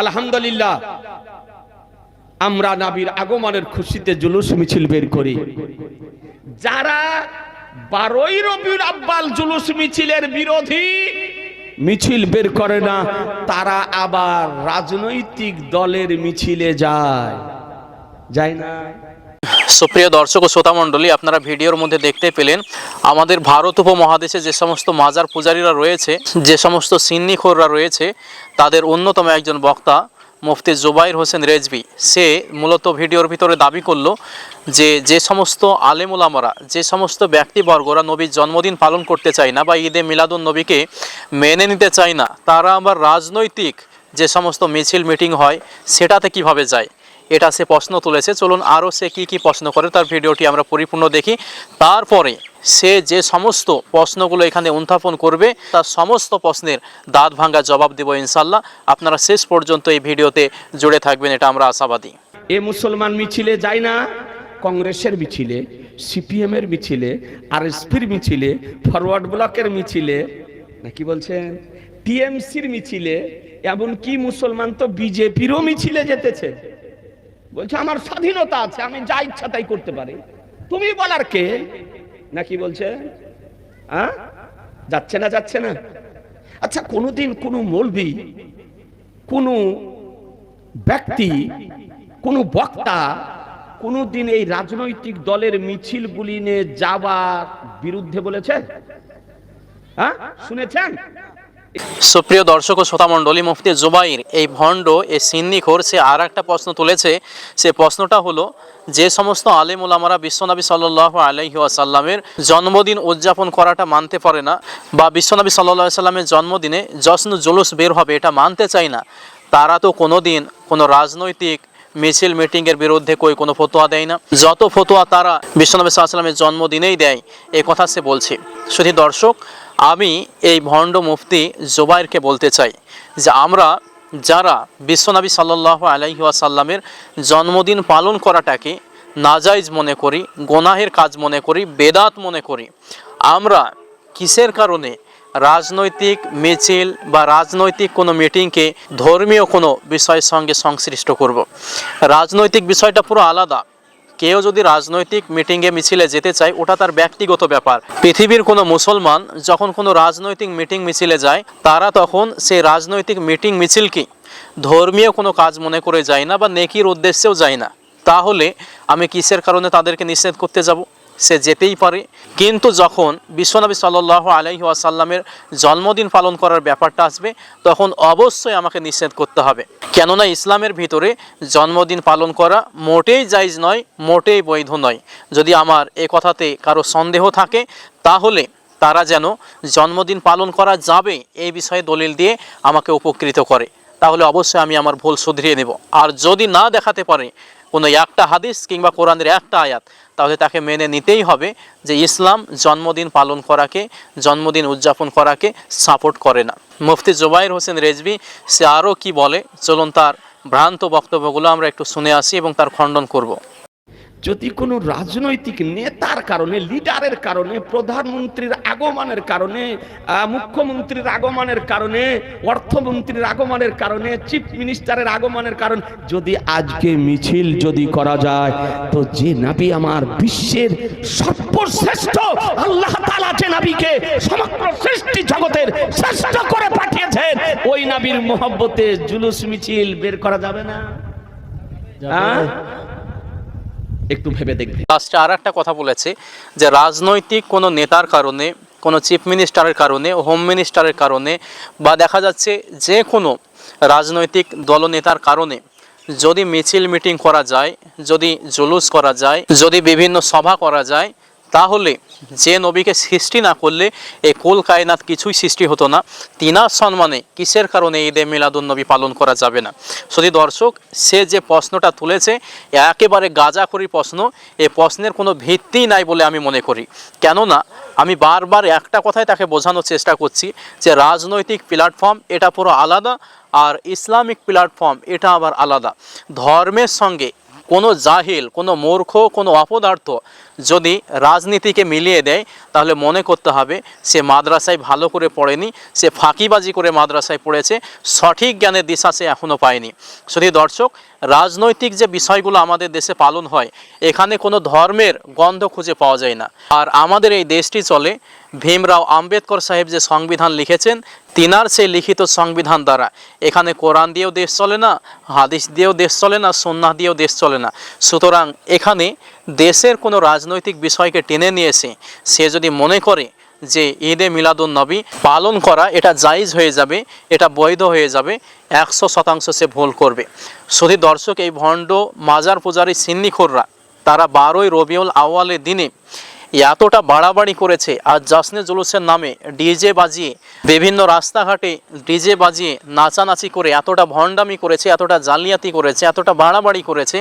আলহামদুলিল্লাহ, আমরা নাবির আগমনের খুশিতে জুলুস মিছিল বের করি। যারা বারোই রবিউল আব্বাল জুলুস মিছিলের বিরোধী, মিছিল বের করে না, তারা আবার রাজনৈতিক দলের মিছিলে যায়। যায় না? সুপ্রিয় দর্শক ও শ্রোতা মণ্ডলী, আপনারা ভিডিওর মধ্যে দেখতে পেলেন আমাদের ভারত উপমহাদেশে যে সমস্ত মাজার পূজারীরা রয়েছে, যে সমস্ত সিন্নিখোররা রয়েছে, তাদের অন্যতম একজন বক্তা মুফতি জুবাইর হোসেন রেজবি সে মূলত ভিডিওর ভিতরে দাবি করল যে যে সমস্ত আলেমুলামারা যে সমস্ত ব্যক্তিবর্গরা নবীর জন্মদিন পালন করতে চায় না বা ঈদে মিলাদুন নবীকে মেনে নিতে চায় না, তারা আবার রাজনৈতিক যে সমস্ত মিছিল মিটিং হয়, সেটাতে কীভাবে যায়? এটা সে প্রশ্ন তুলেছে। চলুন আরও সে কি কি প্রশ্ন করে তার ভিডিওটি আমরা পরিপূর্ণ দেখি। তারপরে সে যে সমস্ত প্রশ্নগুলো এখানে উত্থাপন করবে, তার সমস্ত প্রশ্নের দাঁত ভাঙ্গা জবাব দেব ইনশাল্লাহ আপনারা শেষ পর্যন্ত এই ভিডিওতে জুড়ে থাকবেন, এটা আমরা আশাবাদী। এ মুসলমান মিছিলে যায় না, কংগ্রেসের মিছিলে সিপিএম এর মিছিলে আর এসপির মিছিলে, ফরওয়ার্ড ব্লকের মিছিলে, না কি বলছেন? টিএমসির মিছিলে, এমনকি মুসলমান তো বিজেপিরও মিছিলে যেতেছে। বলছে, আমার স্বাধীনতা আছে, আমি যা ইচ্ছা তাই করতে পারি। তুমি বলার কে? নাকি বলছে হ্যাঁ যাচ্ছে না যাচ্ছে না? আচ্ছা কোনোদিন কোনো মৌলবি কোনো ব্যক্তি, কোনো বক্তা কোনোদিন এই রাজনৈতিক দলের মিছিল মিছিলগুলি নিয়ে যাওয়ার বিরুদ্ধে বলেছেন হ্যাঁ শুনেছেন? সুপ্রিয় দর্শক ও শ্রোতা মণ্ডলী, মুফতি জুবাইর এই ভণ্ড এই সিন্নিখোর সে আর একটা প্রশ্ন তুলেছে। সে প্রশ্নটা হলো, যে সমস্ত আলেম ওলামারা বিশ্বনবী সাল্লাহ আলহি আসাল্লামের জন্মদিন উদযাপন করাটা মানতে পারে না বা বিশ্বনবী সাল্লাহ সাল্লামের জন্মদিনে জশ্ন জুলুস বের হবে এটা মানতে চায় না, তারা তো কোনো দিন কোনো রাজনৈতিক মিছিল মিটিংয়ের বিরুদ্ধে কই কোনো ফতোয়া দেয় না। যত ফতোয়া তারা বিশ্বনবী সাল্লাহ সাল্লামের জন্মদিনেই দেয়, এ কথা সে বলছে। শুধু দর্শক আমি এই ভণ্ড মুফতি জোবাইরকে বলতে চাই যে আমরা যারা বিশ্বনবী সাল্লাহ আলাইহাসাল্লামের জন্মদিন পালন করাটাকে নাজাইজ মনে করি, গোনাহের কাজ মনে করি, বেদাত মনে করি, আমরা কিসের কারণে রাজনৈতিক মিছিল বা রাজনৈতিক কোনো মিটিংকে ধর্মীয় কোনো বিষয়ের সঙ্গে সংশ্লিষ্ট করব। রাজনৈতিক বিষয়টা পুরো আলাদা কেউ যদি রাজনৈতিক মিটিংয়ে মিছিলে যেতে চায়, ওটা তার ব্যক্তিগত ব্যাপার। পৃথিবীর কোনো মুসলমান যখন কোনো রাজনৈতিক মিটিং মিছিলে যায়, তারা তখন সেই রাজনৈতিক মিটিং মিছিলকে ধর্মীয় কোনো কাজ মনে করে যায় না বা নেকির উদ্দেশ্যেও যায় না। তাহলে আমি কিসের কারণে তাদেরকে নিষেধ করতে যাব? সে যেতেই পারে। কিন্তু যখন বিশ্বনবী সাল্লাহ আলহি আসাল্লামের জন্মদিন পালন করার ব্যাপারটা আসবে, তখন অবশ্যই আমাকে নিষেধ করতে হবে। কেননা ইসলামের ভিতরে জন্মদিন পালন করা মোটেই জায়জ নয়, মোটেই বৈধ নয়। যদি আমার এ কথাতে কারও সন্দেহ থাকে, তাহলে তারা যেন জন্মদিন পালন করা যাবে এই বিষয়ে দলিল দিয়ে আমাকে উপকৃত করে। তাহলে অবশ্যই আমি আমার ভুল শুধরিয়ে নেব। আর যদি না দেখাতে পারে কোনো একটা হাদিস কিংবা কোরআনের একটা আয়াত তাহলে তাকে মেনে নিতেই হবে যে ইসলাম জন্মদিন পালন করাকে, জন্মদিন উদযাপন করাকে সাপোর্ট করে না। মুফতি জুবাইর হোসেন রেজবি সে আরও কি বলে? চলুন তার ভ্রান্ত বক্তব্যগুলো আমরা একটু শুনে আসি এবং তার খণ্ডন করব। যদি কোনো রাজনৈতিক নেতার কারণে লিডারের কারণে প্রধানমন্ত্রীর আগমনের কারণে মুখ্যমন্ত্রীর আগমনের কারণে অর্থমন্ত্রীর আগমনের কারণে চিফ মিনিস্টারের আগমনের কারণ যদি আজকে মিছিল যদি করা যায় তো যে নাবি আমার বিশ্বের সর্বশ্রেষ্ঠ আল্লাহ তাআলা যে নাবিকে সমগ্র সৃষ্টি জগতের শ্রেষ্ঠ করে পাঠিয়েছেন ওই নাবির মোহব্বতে জুলুস মিছিল বের করা যাবে না? একটু ভেবে দেখবে। লাস্টে আর একটা কথা বলেছে যে রাজনৈতিক কোনো নেতার কারণে, কোনো চিফ মিনিস্টারের কারণে হোম মিনিস্টারের কারণে বা দেখা যাচ্ছে যে কোনো রাজনৈতিক দলনেতার কারণে যদি মিছিল মিটিং করা যায়, যদি জুলুস করা যায়, যদি বিভিন্ন সভা করা যায় তাহলে যে নবীকে সৃষ্টি না করলে এই কুল কায়নাত কিছুই সৃষ্টি হতো না। তিনার সম্মানে কিসের কারণে ঈদে মিলাদুন নবী পালন করা যাবে না? শুধু দর্শক, সে যে প্রশ্নটা তুলেছে, একেবারে গাজাখড়ি প্রশ্ন এই প্রশ্নের কোনো ভিত্তিই নাই বলে আমি মনে করি। কেননা, আমি বারবার একটা কথাই তাকে বোঝানোর চেষ্টা করছি যে রাজনৈতিক প্ল্যাটফর্ম এটা পুরো আলাদা আর ইসলামিক প্ল্যাটফর্ম এটা আবার আলাদা। ধর্মের সঙ্গে কোনো জাহিল, কোনো মূর্খ, কোনো অপদার্থ যদি রাজনীতিকে মিলিয়ে দেয়, তাহলে মনে করতে হবে সে মাদ্রাসায় ভালো করে পড়েনি, সে ফাঁকিবাজি করে মাদ্রাসায় পড়েছে, সঠিক জ্ঞানের দিশা সে এখনও পায়নি। শুধু দর্শক, রাজনৈতিক যে বিষয়গুলো আমাদের দেশে পালন হয়, এখানে কোনো ধর্মের গন্ধ খুঁজে পাওয়া যায় না। আর আমাদের এই দেশটি চলে ভীমরাও আম্বেদকর সাহেব যে সংবিধান লিখেছেন, তিনার সেই লিখিত সংবিধান দ্বারা। এখানে কোরআন দিয়েও দেশ চলে না, হাদিস দিয়েও দেশ চলে না সন্না দিয়েও দেশ চলে না। সুতরাং এখানে দেশের কোনো রাজনৈতিক বিষয়কে টেনে নিয়েছে, সে যদি মনে করে যে ঈদে মিলাদুন নবী পালন করা এটা জায়েজ হয়ে যাবে, এটা বৈধ হয়ে যাবে, একশো শতাংশ সে ভুল করবে। শুধু দর্শক এই ভণ্ড মাজার পূজারী সিন্নিখোররা তারা বারোই রবিউল আওয়ালের দিনে এতটা বাড়াবাড়ি করেছে। আর জাসনে জুলুসের নামে ডিজে বাজিয়ে, বিভিন্ন রাস্তাঘাটে ডিজে বাজিয়ে নাচানাচি করে এতটা ভণ্ডামি করেছে, এতটা জালিয়াতি করেছে, এতটা বাড়াবাড়ি করেছে,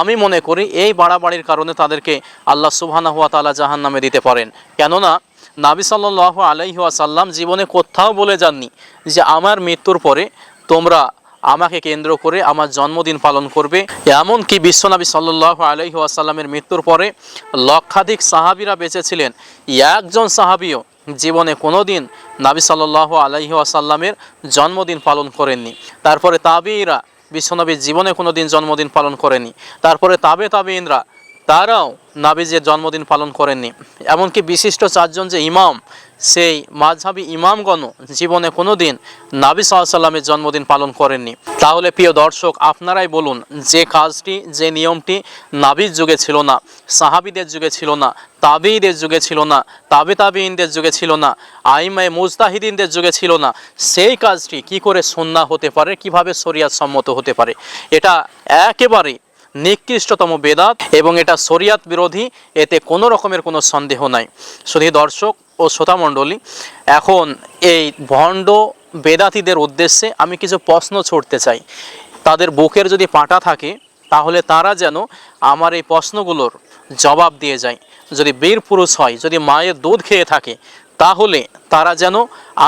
আমি মনে করি এই বাড়াবাড়ির কারণে তাদেরকে আল্লাহ সুবহানাহু ওয়া তালা জাহান নামে দিতে পারেন। কেননা, নাবি সাল্লাহ আলাইহি ওয়াসাল্লাম জীবনে কোথাও বলে যাননি যে, আমার মৃত্যুর পরে তোমরা আমাকে কেন্দ্র করে আমার জন্মদিন পালন করবে। এমনকি বিশ্বনবী সাল্লাহ আলহি আসাল্লামের মৃত্যুর পরে লক্ষাধিক সাহাবিরা বেঁচে ছিলেন একজন সাহাবিও জীবনে কোনো দিন নাবি সাল্লাহ আলহি জন্মদিন পালন করেননি। তারপরে তাবিরা বিশ্বনবীর জীবনে কোনো দিন জন্মদিন পালন করেনি। তারপরে তাবে তাবিনরা তারাও নাবিজের জন্মদিন পালন করেননি। এমনকি বিশিষ্ট চারজন যে ইমাম সেই মাঝহাবি ইমামগণ জীবনে কোনো দিন নাবি সাল্লামের জন্মদিন পালন করেননি। তাহলে প্রিয় দর্শক, আপনারাই বলুন, যে কাজটি, যে নিয়মটি নাবির যুগে ছিল না, সাহাবিদের যুগে ছিল না তাবিদের যুগে ছিল না, তাবে তাবিনদের যুগে ছিল না আইমায় মুজতাহিদিনদের যুগে ছিল না, সেই কাজটি কি করে সন্না হতে পারে, কীভাবে শরিয়াত সম্মত হতে পারে, এটা একেবারে নিকৃষ্টতম বেদাত এবং এটা শরিয়াত বিরোধী, এতে কোনো রকমের কোনো সন্দেহ নাই। শুধু দর্শক ও শ্রোতামণ্ডলী এখন এই ভণ্ড বেদাতীদের উদ্দেশ্যে আমি কিছু প্রশ্ন ছুটতে চাই। তাদের বুকের যদি পাটা থাকে, তাহলে তারা যেন আমার এই প্রশ্নগুলোর জবাব দিয়ে যায়। যদি বীর পুরুষ হয়, যদি মায়ের দুধ খেয়ে থাকে তাহলে তারা যেন,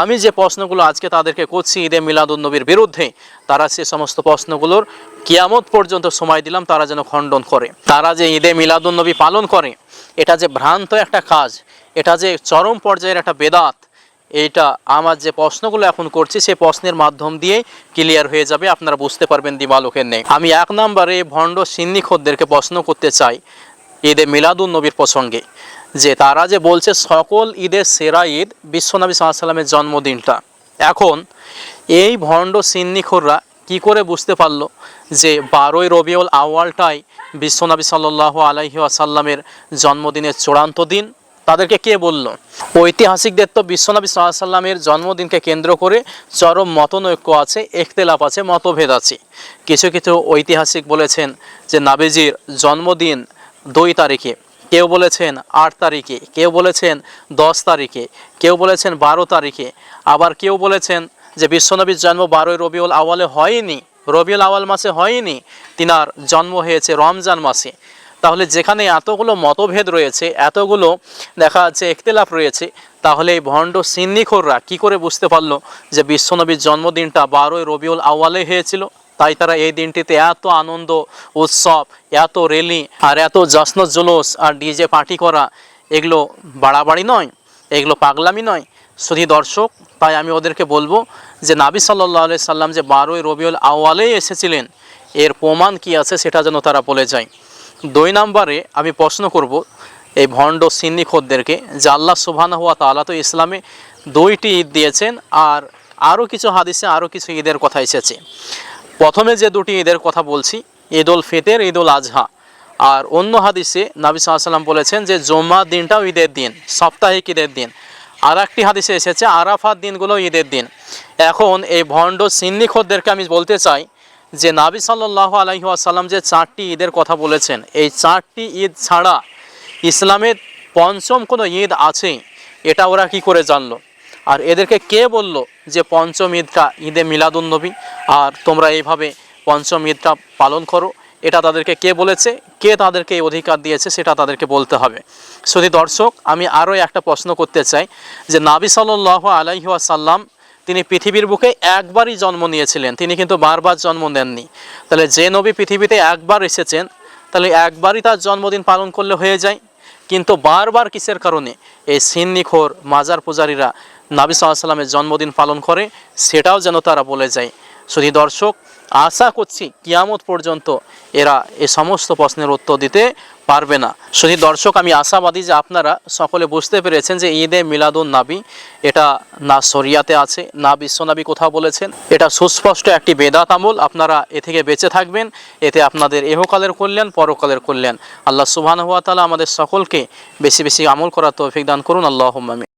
আমি যে প্রশ্নগুলো আজকে তাদেরকে করছি ঈদে মিলাদুন্নবীর বিরুদ্ধে, তারা সে সমস্ত প্রশ্নগুলোর কিয়ামত পর্যন্ত সময় দিলাম, তারা যেন খণ্ডন করে। তারা যে ঈদে মিলাদুন্নবী পালন করে, এটা যে ভ্রান্ত একটা কাজ, এটা যে চরম পর্যায়ের একটা বেদাত, এইটা আমার যে প্রশ্নগুলো এখন করছি সেই প্রশ্নের মাধ্যম দিয়েই ক্লিয়ার হয়ে যাবে, আপনারা বুঝতে পারবেন দিবালোকের নেই আমি এক নম্বরে ভণ্ড সিন্নিখোদদেরকে প্রশ্ন করতে চাই ঈদে মিলাদুন নবীর প্রসঙ্গে, যে তারা যে বলছে সকল ঈদের সেরা ঈদ বিশ্বনবী সাল্লামের জন্মদিনটা। এখন এই ভণ্ড সিন্নিখোররা কি করে বুঝতে পারল যে বারোই রবিউল আওয়ালটাই বিশ্বনবী সাল্লাহ আলাইহি আসাল্লামের জন্মদিনের চূড়ান্ত দিন? তাদেরকে কে বলল? ঐতিহাসিকদের তো বিশ্বনবী সাল্লামের জন্মদিনকে কেন্দ্র করে চরম মতনৈক্য আছে, একতেলাপ আছে, মতভেদ আছে। কিছু কিছু ঐতিহাসিক বলেছেন যে নাবিজির জন্মদিন দুই তারিখে। কেউ বলেছেন আট তারিখে, কেউ বলেছেন দশ তারিখে, কেউ বলেছেন বারো তারিখে। আবার কেউ বলেছেন যে বিশ্বনবীর জন্ম বারোই রবিউল আওয়ালে হয়নি, রবিউল আওয়াল মাসে হয়নি, তিনার জন্ম হয়েছে রমজান মাসে। তাহলে যেখানে এতগুলো মতভেদ রয়েছে, এতগুলো দেখা যাচ্ছে একতেলাপ রয়েছে, তাহলে এই ভণ্ড সিন্নিখোররা কি করে বুঝতে পারল যে বিশ্বনবীর জন্মদিনটা বারোই রবিউল আওয়ালে হয়েছিল? তাই তারা এই দিনটিতে এত আনন্দ, উৎসব, এত রেলি আর এত জশ্ন জুলুস আর ডিজে পার্টি করা, এগুলো বাড়াবাড়ি নয়, এগুলো পাগলামি নয়। শুধু দর্শক, তাই আমি ওদেরকে বলব যে নাবি সাল্লাহ আলি সাল্লাম যে বারোই রবিউল আওয়ালেই এসেছিলেন, এর প্রমাণ কি আছে সেটা যেন তারা বলে যায়। দুই নম্বরে আমি প্রশ্ন করব এই ভণ্ড সিন্নিখোদদেরকে যে আল্লাহ সুবহান হুয়া তালা তো ইসলামে দুইটি ঈদ দিয়েছেন আর আরও কিছু হাদিসে আরও কিছু ঈদের কথা এসেছে। প্রথমে যে দুটি ঈদের কথা বলছি, ঈদ উল ফিতের, ঈদ উল আজহা। আর অন্য হাদিসে নাবি সাল্লাম বলেছেন যে জমা দিনটাও ঈদের দিন, সাপ্তাহিক ঈদের দিন। আর একটি হাদিসে এসেছে, আরাফাত দিনগুলো ঈদের দিন। এখন এই ভণ্ড সিন্নিখোদদেরকে আমি বলতে চাই যে নাবি সাল্লাহ আলহি আসাল্লাম যে চারটি ঈদের কথা বলেছেন, এই চারটি ঈদ ছাড়া ইসলামের পঞ্চম কোনো ঈদ আছে এটা ওরা কি করে জানলো? আর এদেরকে কে বলল যে পঞ্চম ঈদটা ঈদে মিলাদুন্নবী আর তোমরা এইভাবে পঞ্চম ঈদটা পালন করো। এটা তাদেরকে কে বলেছে? কে তাদেরকে এই অধিকার দিয়েছে সেটা তাদেরকে বলতে হবে। শুধু দর্শক, আমি আরও একটা প্রশ্ন করতে চাই যে নাবি সাল্লাহ আলাইহাসাল্লাম তিনি পৃথিবীর বুকে একবারই জন্ম নিয়েছিলেন। তিনি কিন্তু বারবার জন্ম নেননি। তাহলে যে নবী পৃথিবীতে একবার এসেছেন, তাহলে একবারই তার জন্মদিন পালন করলে হয়ে যায়। কিন্তু বারবার কিসের কারণে? এই সিন্নিখোর মাজার পূজারীরা নাবি সাল্লামের জন্মদিন পালন করে, সেটাও যেন তারা বলে যায়। শুধু দর্শক, আশা করছি কিয়ামত পর্যন্ত এরা এ সমস্ত প্রশ্নের উত্তর দিতে পারবে না। শুধু দর্শক, আমি আশাবাদী যে আপনারা সকলে বুঝতে পেরেছেন যে ঈদে মিলাদুন নাবি, এটা না শরিয়াতে আছে, না বিশ্বনাবি কোথাও বলেছেন। এটা সুস্পষ্ট একটি বেদাত আমল, আপনারা এ থেকে বেঁচে থাকবেন। এতে আপনাদের এহকালের কল্যাণ, পরকালের কল্যাণ। আল্লাহ সুবহানাহু ওয়া তাআলা আমাদের সকলকে বেশি বেশি আমল করার তৌফিক দান করুন। আমিন।